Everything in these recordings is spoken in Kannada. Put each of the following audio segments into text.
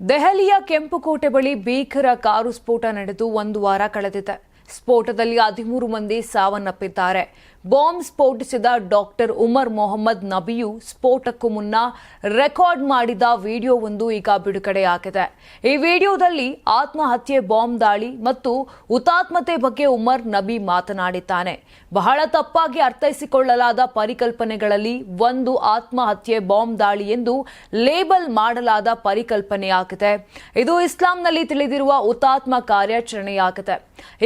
ದೆಹಲಿಯ ಕೆಂಪುಕೋಟೆ ಬಳಿ ಭೀಕರ ಕಾರು ಸ್ಫೋಟ ನಡೆದು ಒಂದು ವಾರ ಕಳೆದಿದೆ. ಸ್ಫೋಟದಲ್ಲಿ ಹದಿಮೂರು ಮಂದಿ ಸಾವನ್ನಪ್ಪಿದ್ದಾರೆ. ಬಾಂಬ್ ಸ್ಫೋಟಿಸಿದ ಡಾಕ್ಟರ್ ಉಮರ್ ಮೊಹಮ್ಮದ್ ನಬಿಯು ಸ್ಫೋಟಕ್ಕೂ ಮುನ್ನ ರೆಕಾರ್ಡ್ ಮಾಡಿದ ವಿಡಿಯೋವೊಂದು ಈಗ ಬಿಡುಗಡೆಯಾಗಿದೆ ಈ ವಿಡಿಯೋದಲ್ಲಿ ಆತ್ಮಹತ್ಯೆ ಬಾಂಬ್ ದಾಳಿ ಮತ್ತು ಹುತಾತ್ಮತೆ ಬಗ್ಗೆ ಉಮರ್ ನಬಿ ಮಾತನಾಡಿದ್ದಾನೆ. ಬಹಳ ತಪ್ಪಾಗಿ ಅರ್ಥೈಸಿಕೊಳ್ಳಲಾದ ಪರಿಕಲ್ಪನೆಗಳಲ್ಲಿ ಒಂದು ಆತ್ಮಹತ್ಯೆ ಬಾಂಬ್ ದಾಳಿ ಎಂದು ಲೇಬಲ್ ಮಾಡಲಾದ ಪರಿಕಲ್ಪನೆಯಾಗಿದೆ ಇದು ಇಸ್ಲಾಂನಲ್ಲಿ ತಿಳಿದಿರುವ ಹುತಾತ್ಮ ಕಾರ್ಯಾಚರಣೆಯಾಗಿದೆ.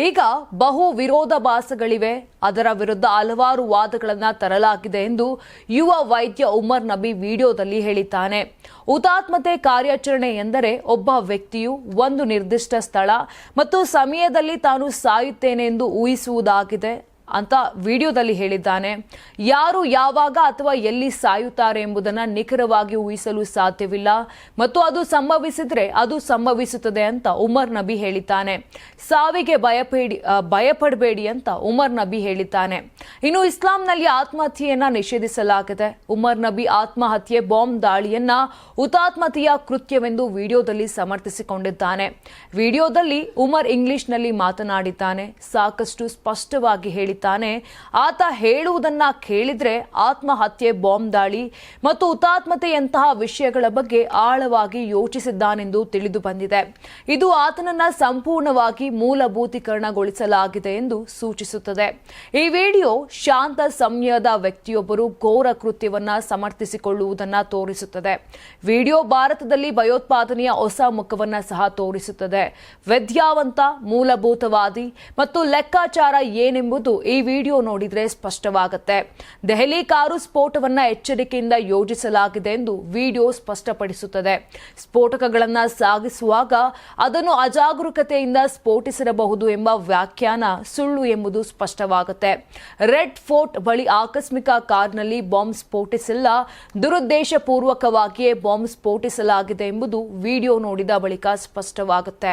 ಈಗ ಬಹು ವಿರೋಧಾಭಾಸಗಳಿವೆ ಅದರ ವಿರುದ್ಧ ಹಲವಾರು ವಾದಗಳನ್ನು ತರಲಾಗಿದೆ ಎಂದು ಯುವ ವೈದ್ಯ ಉಮರ್ ನಬಿ ವಿಡಿಯೋದಲ್ಲಿ ಹೇಳಿದ್ದಾನೆ. ಹುತಾತ್ಮತೆ ಕಾರ್ಯಾಚರಣೆ ಎಂದರೆ ಒಬ್ಬ ವ್ಯಕ್ತಿಯು ಒಂದು ನಿರ್ದಿಷ್ಟ ಸ್ಥಳ ಮತ್ತು ಸಮಯದಲ್ಲಿ ತಾನು ಸಾಯುತ್ತೇನೆ ಎಂದು ಊಹಿಸುವುದಾಗಿದೆ. ಅಂತ ವಿಡಿಯೋದಲ್ಲಿ ಹೇಳಿದ್ದಾನೆ. ಯಾರು ಯಾವಾಗ ಅಥವಾ ಎಲ್ಲಿ ಸಾಯುತ್ತಾರೆ ಎಂಬುದನ್ನು ನಿಖರವಾಗಿ ಊಹಿಸಲು ಸಾಧ್ಯವಿಲ್ಲ. ಮತ್ತು ಅದು ಸಂಭವಿಸಿದರೆ ಅದು ಸಂಭವಿಸುತ್ತದೆ ಅಂತ ಉಮರ್ ನಬಿ ಹೇಳಿದ್ದಾನೆ. ಸಾವಿಗೆ ಭಯಪೇಡಿ ಭಯಪಡಬೇಡಿ ಅಂತ ಉಮರ್ ನಬಿ ಹೇಳಿದ್ದಾನೆ. ಇನ್ನು ಇಸ್ಲಾಂನಲ್ಲಿ ಆತ್ಮಹತ್ಯೆಯನ್ನು ನಿಷೇಧಿಸಲಾಗಿದೆ. ಉಮರ್ ನಬಿ ಆತ್ಮಹತ್ಯೆ ಬಾಂಬ್ ದಾಳಿಯನ್ನ ಹುತಾತ್ಮತೆಯ ಕೃತ್ಯವೆಂದು ವಿಡಿಯೋದಲ್ಲಿ ಸಮರ್ಥಿಸಿಕೊಂಡಿದ್ದಾನೆ. ವಿಡಿಯೋದಲ್ಲಿ ಉಮರ್ ಇಂಗ್ಲಿಷ್ನಲ್ಲಿ ಮಾತನಾಡಿದ್ದಾನೆ. ಸಾಕಷ್ಟು ಸ್ಪಷ್ಟವಾಗಿ ಹೇಳಿದ್ದಾನೆ ಆತ ಹೇಳುವುದನ್ನ ಕೇಳಿದ್ರೆ ಆತ್ಮಹತ್ಯೆ, ಬಾಂಬ್ ದಾಳಿ ಮತ್ತು ಹುತಾತ್ಮತೆಯಂತಹ ವಿಷಯಗಳ ಬಗ್ಗೆ ಆಳವಾಗಿ ಯೋಚಿಸಿದ್ದಾನೆಂದು ತಿಳಿದು ಬಂದಿದೆ. ಇದು ಆತನನ್ನ ಸಂಪೂರ್ಣವಾಗಿ ಮೂಲಭೂತೀಕರಣಗೊಳಿಸಲಾಗಿದೆ ಎಂದು ಸೂಚಿಸುತ್ತದೆ. ಈ ವಿಡಿಯೋ ಶಾಂತ ಸಮಯದ ವ್ಯಕ್ತಿಯೊಬ್ಬರು ಘೋರ ಕೃತ್ಯವನ್ನ ಸಮರ್ಥಿಸಿಕೊಳ್ಳುವುದನ್ನ ತೋರಿಸುತ್ತದೆ. ವಿಡಿಯೋ ಭಾರತದಲ್ಲಿ ಭಯೋತ್ಪಾದನೆಯ ಹೊಸ ಮುಖವನ್ನ ಸಹ ತೋರಿಸುತ್ತದೆ. ವಿದ್ಯಾವಂತ, ಮೂಲಭೂತವಾದಿ ಮತ್ತು ಲೆಕ್ಕಾಚಾರ ಏನೆಂಬುದು ಈ ವಿಡಿಯೋ ನೋಡಿದರೆ ಸ್ಪಷ್ಟವಾಗುತ್ತೆ. ದೆಹಲಿ ಕಾರು ಸ್ಫೋಟವನ್ನು ಎಚ್ಚರಿಕೆಯಿಂದ ಯೋಜಿಸಲಾಗಿದೆ ಎಂದು ವಿಡಿಯೋ ಸ್ಪಷ್ಟಪಡಿಸುತ್ತದೆ. ಸ್ಫೋಟಕಗಳನ್ನು ಸಾಗಿಸುವಾಗ ಅದನ್ನು ಅಜಾಗರೂಕತೆಯಿಂದ ಸ್ಫೋಟಿಸಿರಬಹುದು ಎಂಬ ವ್ಯಾಖ್ಯಾನ ಸುಳ್ಳು ಎಂಬುದು ಸ್ಪಷ್ಟವಾಗುತ್ತೆ. ರೆಡ್ ಫೋರ್ಟ್ ಬಳಿ ಆಕಸ್ಮಿಕ ಕಾರ್ನಲ್ಲಿ ಬಾಂಬ್ ಸ್ಫೋಟಿಸಿಲ್ಲ, ದುರುದ್ದೇಶಪೂರ್ವಕವಾಗಿಯೇ ಬಾಂಬ್ ಸ್ಫೋಟಿಸಲಾಗಿದೆ ಎಂಬುದು ವಿಡಿಯೋ ನೋಡಿದ ಬಳಿಕ ಸ್ಪಷ್ಟವಾಗುತ್ತೆ.